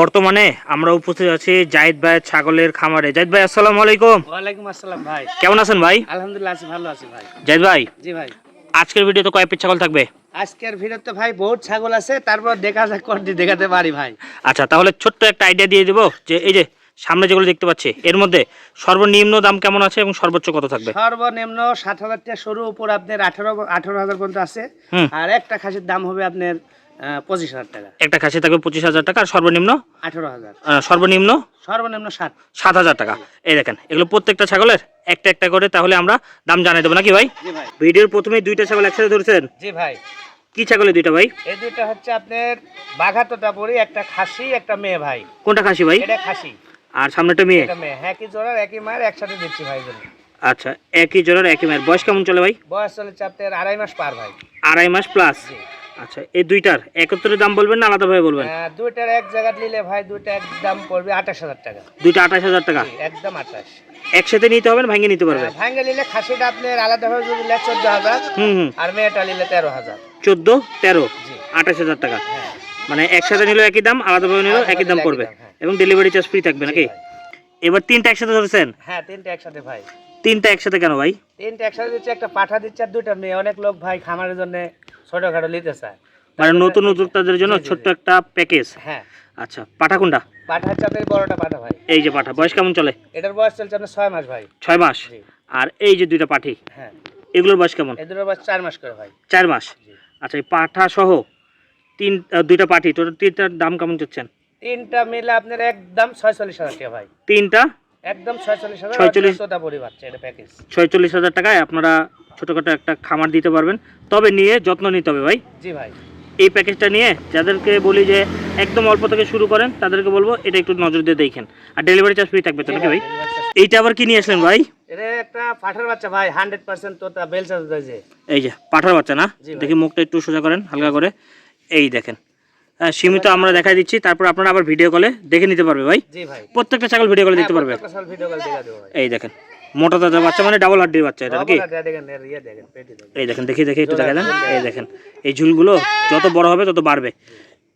বর্তমানে আমরা উপস্থিত আছি জাহিদ ভাইয়ের ছাগলের খামারে। জাহিদ ভাই আসসালামু আলাইকুম। ওয়ালাইকুম আসসালাম ভাই। কেমন আছেন ভাই? আলহামদুলিল্লাহ আছি ভালো আছি ভাই। জাহিদ ভাই জি ভাই। আজকের ভিডিওতে কয় পিস ছাগল থাকবে? আজকের ভিডিওতে ভাই বহুত ছাগল আছে তারপর দেখা যাক কোনটি দেখাতে পারি ভাই। আচ্ছা তাহলে ছোট্ট একটা আইডিয়া দিয়ে দিব যে এই যে সামনে যেগুলো দেখতে পাচ্ছি এর মধ্যে সর্বনিম্ন দাম কেমন আছে এবং সর্বোচ্চ কত থাকবে? সর্বনিম্ন সাত হাজার টাকা শুরু উপর আপনার আঠারো আঠারো হাজার পর্যন্ত আছে। আর একটা খাসির দাম হবে আপনার পঁচিশ হাজার টাকা। একটা খাসি থাকবে পঁচিশ হাজার টাকা আর সর্বনিম্ন? আঠারো হাজার। সর্বনিম্ন? সর্বনিম্ন ষাট। সাত হাজার টাকা। এই দেখেন এগুলো প্রত্যেকটা ছাগলের একটা একটা করে তাহলে আমরা দাম জানিয়ে দেবো নাকি ভাই? ভিডিওর প্রথমে দুইটা ছাগল একসাথে ধরেছেন? জি ভাই। কি ছাগলের দুইটা ভাই? এই দুইটা হচ্ছে আপনার বাঘাতোটা পরি একটা খাসি একটা মেয়ে ভাই। কোনটা খাসি ভাই? এটা খাসি। আর সামনেটা মেয়ে? হ্যাঁ কি জোড়ার একই মায়ের একসাথে দিচ্ছি ভাই আচ্ছা একই জোড়ার একই মায়ের। বয়স কেমন চলে ভাই? বয়স চলেছে আপনার আড়াই মাস পার ভাই। আড়াই মাস প্লাস আচ্ছা এই দুইটার একত্রে দাম বলবেন না আলাদাভাবে বলবেন? আহ, দুইটার এক জায়গা নিলে ভাই দুইটা একদম পড়বে আঠাশ হাজার টাকা। দুইটা আঠাশ হাজার টাকা? একদম আঠাশ। একসাথে নিতে হবে না ভাঙিয়ে নিতে পারবে? ভাঙ্গে নিলে খাসিটা আপনার আলাদাভাবে যদি নিলে চোদ্দ হাজার আর মেয়েটা নিলে তেরো হাজার। চোদ্দ তেরো? আঠাশ হাজার টাকা। হ্যাঁ। মানে একসাথে নিলেও একই দাম আলাদাভাবে নিলেও একই দাম পড়বে। হ্যাঁ। এবং ডেলিভারি চার্জ ফ্রি থাকবে নাকি? এবার তিনটা একসাথে ধরেছেন? হ্যাঁ তিনটা একসাথে ভাই। তিনটা একসাথে কেন ভাই? তিনটা একসাথে দিচ্ছে একটা পাঠা দিচ্ছে আর দুইটা মেয়ে। অনেক লোক ভাই খামারের জন্য ছোটখাটো নিতে চায়। মানে নতুন উদ্যোক্তাদের জন্য ছোট্ট একটা প্যাকেজ হ্যাঁ। আচ্ছা পাঠা কোনটা? পাঠা আপনার বড়টা পাঠা ভাই। এই যে পাঠা বয়স কেমন চলে? এটার বয়স চলছে আপনার ছয় মাস ভাই। ছয় মাস? আর এই যে দুইটা পাঠি হ্যাঁ। এগুলোর বয়স কেমন? দুটোর বয়স চার মাস করে ভাই। চার মাস? আচ্ছা এই পাঠা সহ তিন দুইটা পাঠি টোটাল তিনটার দাম কেমন চাচ্ছেন? তিনটা মিলে আপনার একদম ছয়চল্লিশ হাজার টাকা ভাই। তিনটা একদম ছয়চল্লিশ হাজার 46 চোদ্দটা এটা প্যাকেজ ছয়চল্লিশ হাজার টাকায় আপনারা ছোটোখাটো একটা খামার দিতে পারবেন। তবে নিয়ে যত্ন নিতে হবে ভাই। জি ভাই। এই প্যাকেজটা নিয়ে যাদেরকে বলি যে একদম অল্প থেকে শুরু করেন তাদেরকে বলব এটা একটু নজর দিয়ে দেখেন। আর ডেলিভারি চার্জ ফ্রি থাকবে তো নাকি ভাই? এইটা আবার কি নিয়ে আসলেন ভাই? এটা একটা পাঠার বাচ্চা ভাই হান্ড্রেড পার্সেন্ট তোতা বেলচা রয়েছে এই যে পাঠার বাচ্চা না? দেখি মুখটা একটু সোজা করেন হালকা করে। এই দেখেন হ্যাঁ সীমিত আমরা দেখাই দিচ্ছি। তারপর আপনারা আবার ভিডিও কলে দেখে নিতে পারবে ভাই। প্রত্যেকটা ছাগল ভিডিও কলে দেখতে পারবে। দেখা দেবো ভাই। এই দেখেন মোটা তাজা বাচ্চা মানে ডাবল হাড্ডির বাচ্চা এটা নাকি? ইয়ে এই দেখেন দেখি দেখি একটু দেখা দেন। এই দেখেন এই ঝুলগুলো যত বড় হবে তত বাড়বে।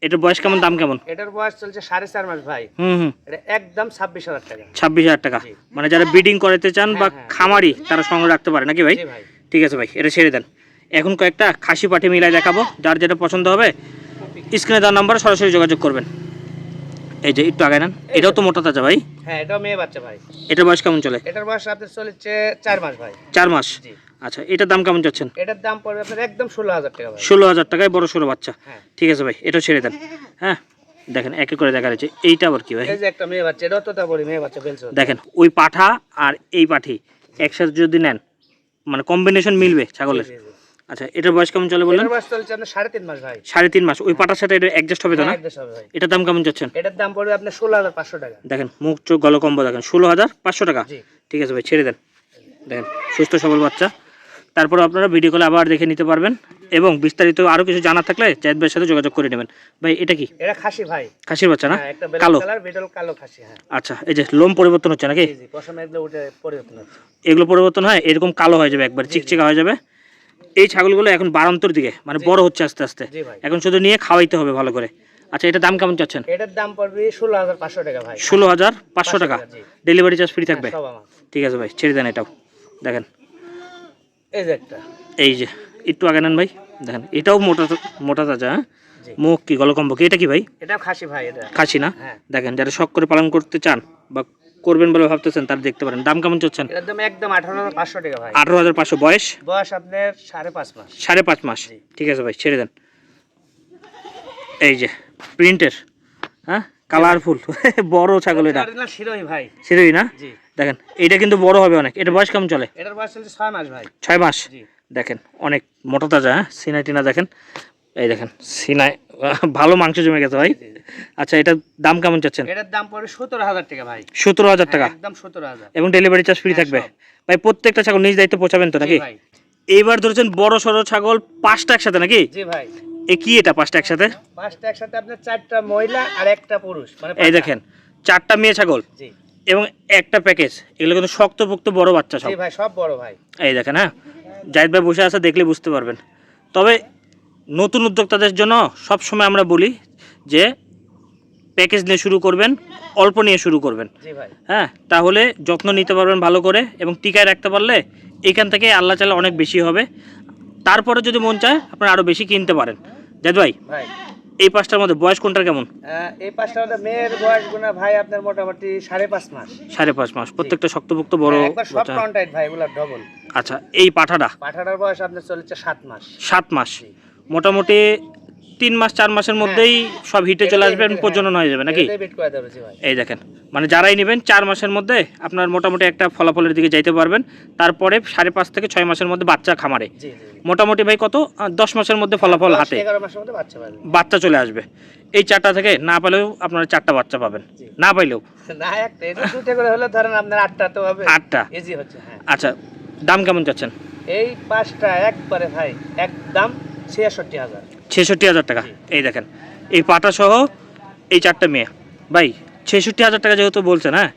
এটার বয়স কেমন দাম কেমন? এটার বয়স চলছে সাড়ে চার মাস ভাই। হুম হুম। এটা একদম ছাব্বিশ হাজার টাকা। ছাব্বিশ হাজার টাকা। মানে যারা বিডিং করাতে চান বা হ্যাঁ, হ্যাঁ। খামারি তারা সঙ্গে রাখতে পারে নাকি ভাই। ঠিক আছে ভাই এটা ছেড়ে দেন। এখন কয়েকটা খাসি পাঠি মিলাই দেখাবো। যার যেটা পছন্দ হবে স্ক্রিনে দেওয়ার নাম্বারে সরাসরি যোগাযোগ করবেন। এই যে একটু আগে নেন। এটাও তো মোটা তাজা ভাই। হ্যাঁ এটাও মেয়ে বাচ্চা ভাই। এটার বয়স কেমন চলে? এটার বয়স আপনার চলেছে চার মাস ভাই। চার মাস? আচ্ছা এটার দাম কেমন যাচ্ছেন? এটার দাম পড়বে আপনার একদম ষোলো হাজার টাকা ভাই। ষোলো হাজার টাকায় বড় সড়ো বাচ্চা। হ্যাঁ। ঠিক আছে ভাই এটাও ছেড়ে দেন। হ্যাঁ দেখেন একে করে দেখা যাচ্ছে। এইটা আবার কি ভাই? এই যে একটা মেয়ে বাচ্চা এটাও তোতা বলি মেয়ে বাচ্চা বেলচা দেখেন ওই পাঠা আর এই পাঠি একসাথে যদি নেন মানে কম্বিনেশন মিলবে ছাগলের। আচ্ছা এটার বয়স কেমন চলে বললেন? বয়স চলছে আপনার সাড়ে তিন মাস ভাই। সাড়ে তিন মাস। ওই পাটার সাথে এটা অ্যাডজাস্ট হবে তো না? হ্যাঁ, হবে ভাই। এটার দাম কেমন এটার দাম পড়বে আপনার ষোলো হাজার পাঁচশো টাকা। দেখেন মুখ চোখ গলকম্ব দেখেন ষোলো হাজার পাঁচশো টাকা। ঠিক আছে ভাই ছেড়ে দেন। দেখেন সুস্থ সবল বাচ্চা। তারপর আপনারা ভিডিও কলে আবার দেখে নিতে পারবেন এবং বিস্তারিত আরও কিছু জানার থাকলে জায়দ ভাইয়ের সাথে যোগাযোগ করে নেবেন। ভাই এটা কি? এটা খাসি ভাই। খাসির বাচ্চা না? হ্যাঁ কালো। কালার কালো খাসি হ্যাঁ। আচ্ছা এই যে লোম পরিবর্তন হচ্ছে নাকি? জি জি পশম এগুলো পরিবর্তন হচ্ছে। এগুলো পরিবর্তন হয় এরকম কালো হয়ে যাবে একবার চিকচিকা হয়ে যাবে। এই ছাগলগুলো এখন বারান্তর দিকে মানে বড় হচ্ছে আস্তে আস্তে। এখন শুধু নিয়ে খাওয়াইতে হবে ভালো করে। আচ্ছা এটা দাম কেমন চাচ্ছেন? এটার দাম পড়বে ষোলো হাজার পাঁচশো টাকা ভাই। ষোলো হাজার পাঁচশো টাকা। ডেলিভারি চার্জ ফ্রি থাকবে? হ্যাঁ, ঠিক আছে ভাই ছেড়ে দেন এটাও। দেখেন। এই যে একটা। এই যে একটু আগে নেন ভাই। দেখেন এটাও মোটা মোটা তাজা হ্যাঁ? মুখ কি গলকম্ব কি এটা কি ভাই? এটাও খাসি ভাই এটা। খাসি না? হ্যাঁ। দেখেন যারা শখ করে পালন করতে চান বা করবেন বলে ভাবতেছেন তারা দেখতে পারেন। দাম কেমন চাচ্ছেন? এটার দাম একদম আঠারো হাজার পাঁচশো টাকা ভাই। আঠারো হাজার পাঁচশো বয়স? বয়স আপনার সাড়ে পাঁচ মাস। সাড়ে পাঁচ মাস। ঠিক আছে ভাই ছেড়ে দেন। এই যে প্রিন্টের হ্যাঁ? কালারফুল। বড় ছাগল এটা। শিরোই ভাই। সেটাই না? জি। দেখেন এটা কিন্তু বড় হবে অনেক। এটা বয়স কেমন চলে? এটার বয়স চলছে ছয় মাস ভাই। ছয় মাস? জি। দেখেন অনেক মোটা তাজা হ্যাঁ? সিনাই টিনা দেখেন। এই দেখেন সিনাই ভালো মাংস জমে গেছে ভাই। আচ্ছা এটার দাম কেমন চাচ্ছেন? এটার দাম পড়বে সতেরো হাজার টাকা ভাই। সতেরো হাজার টাকা? হ্যাঁ, একদম সতেরো হাজার। এবং ডেলিভারি চার্জ ফ্রি থাকবে। ভাই প্রত্যেকটা ছাগল নিজ দায়িত্বে পৌঁছাবেন তো নাকি? এইবার ধরেছেন বড় সড়ো ছাগল পাঁচটা একসাথে নাকি? জি ভাই। এ কি এটা পাঁচটা একসাথে? পাঁচটা একসাথে আপনার চারটা মহিলা আর একটা পুরুষ মানে এই দেখেন চারটা মেয়ে ছাগল জি। এবং একটা প্যাকেজ এগুলো কিন্তু শক্তপোক্ত বড় বাচ্চা সব। ভাই সব বড় ভাই। এই দেখেন হ্যাঁ? জাহিদ ভাই বসে আছে দেখলে বুঝতে পারবেন। তবে নতুন উদ্যোক্তাদের জন্য সব সময় আমরা বলি যে প্যাকেজ নিয়ে শুরু করবেন অল্প নিয়ে শুরু করবেন। ভাই। হ্যাঁ তাহলে যত্ন নিতে পারবেন ভালো করে এবং টিকায় রাখতে পারলে এখান থেকে আল্লাহ চালে অনেক বেশি হবে। তারপরে যদি মন চায় আপনারা আরও বেশি কিনতে পারেন। জাদ ভাই এই পাঁচটার মধ্যে বয়স কোনটার কেমন? এই পাঁচটা মধ্যে মেয়ের বয়স গুণা ভাই আপনার মোটামুটি সাড়ে পাঁচ মাস। সাড়ে পাঁচ মাস। প্রত্যেকটা শক্তপোক্ত বড় হ্যাঁ, সব। ভাই এগুলো ডবল আচ্ছা এই পাঠাটা? পাঠাটার বয়স আপনার চলেছে সাত মাস। সাত মাস। মোটামুটি তিন মাস চার মাসের মধ্যেই সব হিটে চলে আসবে এবং হ্যাঁ, প্রজনন হয়ে। যাবে নাকি? এই দেখেন মানে যারাই নেবেন চার মাসের মধ্যে আপনার মোটামুটি একটা ফলাফলের দিকে যাইতে পারবেন। তারপরে সাড়ে পাঁচ থেকে ছয় মাসের মধ্যে বাচ্চা খামারে। মোটামুটি ভাই কত? দশ মাসের মধ্যে ফলাফল দশ, হাতে। বাচ্চা চলে আসবে। এই চারটা থেকে না পেলেও আপনারা চারটা বাচ্চা পাবেন। না পাইলেও আটটা তো হবে। আটটা। ইজি হচ্ছে হ্যাঁ। আচ্ছা দাম কেমন চাচ্ছেন? এই পাঁচটা একবারে ভাই একদম হাজার। ছেষট্টি হাজার টাকা। এই দেখেন এই পাটা সহ এই চারটা মেয়ে। ভাই ছেষট্টি হাজার টাকা যেহেতু বলছেন হ্যাঁ?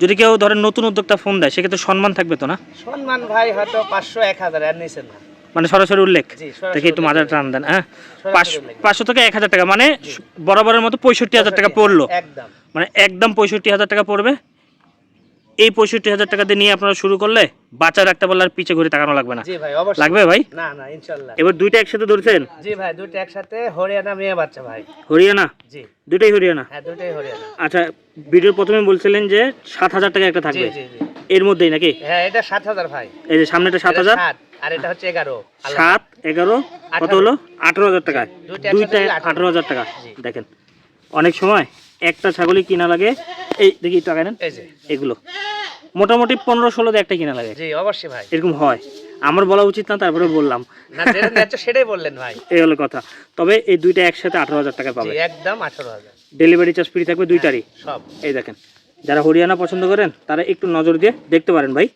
যদি কেউ ধরেন নতুন উদ্যোক্তা ফোন দেয় সেক্ষেত্রে সম্মান থাকবে তো না? সম্মান ভাই হয়তো পাঁচশো এক হাজার আর নিচে না। মানে সরাসরি উল্লেখ? দেখি একটু মাজার টান দেন হ্যাঁ? পাঁচশো থেকে এক হাজার টাকা মানে বরাবরের মতো পঁয়ষট্টি হাজার টাকা পড়ল। মানে একদম পঁয়ষট্টি হাজার টাকা পড়বে। এই পঁয়ষট্টি হাজার টাকা দিয়ে নিয়ে আপনারা শুরু করলে বাচ্চা রাখতে পারলে আর পিছে ঘুরে তাকানো লাগবে না। লাগবে ভাই? না না ইনশাল্লাহ। এবার দুইটা একসাথে ধরছেন? জি ভাই দুটো একসাথে হরিয়ানা মেয়ে বাচ্চা ভাই। হরিয়ানা? জি। দুইটাই হরিয়ানা? হ্যাঁ দুটোই হরিয়ানা। আচ্ছা ভিডিওর প্রথমে বলছিলেন যে সাত হাজার টাকা একটা থাকবে। এর মধ্যেই নাকি? হ্যাঁ এটা সাত হাজার ভাই। এই যে সামনেটা সাত হাজার? সাত, আর এটা হচ্ছে এগারো। সাত এগারো কত হলো? আঠারো হাজার টাকা দুইটা। আঠারো। হাজার টাকা। দেখেন অনেক সময় একটা ছাগলই কিনা লাগে। এই দেখি টাকা নেন। এগুলো। মোটামুটি পনেরো ষোলো একটা কিনা লাগে। জি অবশ্যই ভাই। এরকম হয়। আমার বলা উচিত না তারপরে বললাম। না সেটাই বললেন ভাই। এই হলো কথা। তবে এই দুইটা একসাথে আঠারো হাজার টাকা পাবে। একদম আঠারো হাজার। ডেলিভারি চার্জ ফ্রি থাকবে দুইটারই। সব। এই দেখেন যারা হরিয়ানা পছন্দ করেন তারা একটু নজর দিয়ে দেখতে পারেন ভাই।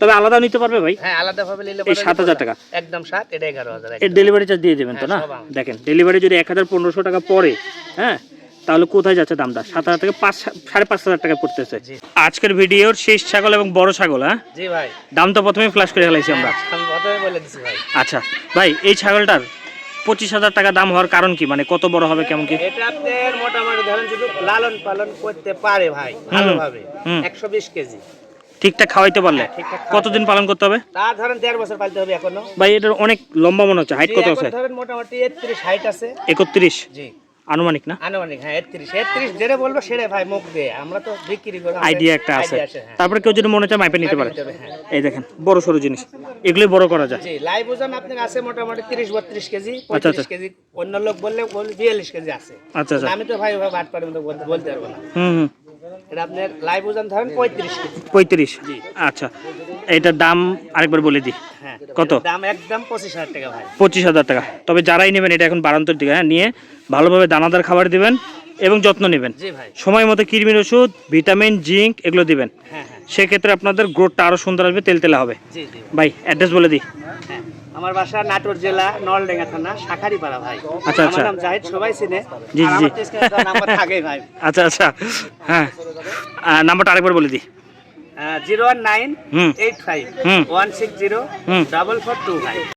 তবে আলাদা নিতে পারবে ভাই। হ্যাঁ আলাদা ভাবে নিলে এই 7,000 টাকা। একদম সাত এটা এগারো হাজার। এর ডেলিভারি চার্জ দিয়ে দেবেন তো না? হ্যাঁ, আমার। দেখেন ডেলিভারি যদি এক হাজার পনেরোশো টাকা পড়ে হ্যাঁ তাহলে কোথায় যাচ্ছে দামটা? সাত হাজার থেকে পাঁচ সাড়ে পাঁচ হাজার টাকা পড়তেছে। আজকের ভিডিওর শেষ ছাগল এবং বড় ছাগল হ্যাঁ? জি ভাই। দাম তো প্রথমে ফ্ল্যাশ করে ফেলাইছি আমরা। হ্যাঁ, আচ্ছা ভাই এই ছাগলটার পঁচিশ হাজার টাকা দাম হওয়ার কারণ কি? মানে কত বড় হবে কেমন কি? এটা আপনার মোটামুটি ধরেন যদি লালন পালন করতে পারে ভাই ভালোভাবে একশো বিশ কেজি। ঠিকঠাক খাওয়াইতে পারলে? হ্যাঁ, কতদিন পালন করতে হবে? তা ধরেন দেড় বছর পালতে হবে এখনও। ভাই এটার অনেক লম্বা মনে হচ্ছে। হাইট কত আছে? ধরেন মোটামুটি একত্রিশ হাইট আছে। একত্রিশ? জি। আনুমানিক না? আনুমানিক হ্যাঁ একত্রিশ একত্রিশ যেটা বলব সেটা ভাই মুখ দিয়ে আমরা তো বিক্রি করি আইডিয়া একটা আছে। হ্যাঁ। তারপরে কেউ যদি মনে চায় মাইপে নিতে পারে। হ্যাঁ। এই দেখেন বড় সরু জিনিস। এগুলোই বড় করা যায়। জি লাইভ ওজন আপনার আছে মোটামুটি তিরিশ বত্রিশ কেজি আচ্ছা, পঁয়ত্রিশ কেজি অন্য লোক বললে বিয়াল্লিশ কেজি আছে। আচ্ছা আচ্ছা। আমি তো ভাই ওভাবে বাট পারি মতো বলতে বলতে পারব না। হুম হুম। এটা আপনার লাইভ ওজন ধরেন পঁয়ত্রিশ কেজি। পঁয়ত্রিশ। জি। আচ্ছা। এইটার দাম আরেকবার বলে দিই। হ্যাঁ কত? দাম একদম পঁচিশ হাজার টাকা ভাই। পঁচিশ হাজার টাকা। তবে যারাই নেবেন এটা এখন বারান্তর দিকে হ্যাঁ নিয়ে ভালোভাবে দানাদার খাবার দিবেন এবং যত্ন নেবেন। সময় মতো কৃমির ওষুধ ভিটামিন জিঙ্ক এগুলো দিবেন। হ্যাঁ হ্যাঁ। সেক্ষেত্রে আপনাদের গ্রোথটা আরও সুন্দর আসবে তেলতেলা হবে। জি জি। ভাই অ্যাড্রেস বলে দিই। আমার বাসা নাটোর জেলা নলডেঙ্গা থানা শাখারিপাড়া ভাই। আচ্ছা, আচ্ছা। নাম জাহিদ সবাই চিনে। জি, জি। নাম্বার থাকে ভাই। আচ্ছা আচ্ছা। হ্যাঁ। নাম্বারটা আরেকবার বলে দিই। Zero one nine eight five. One six zero. Double four two five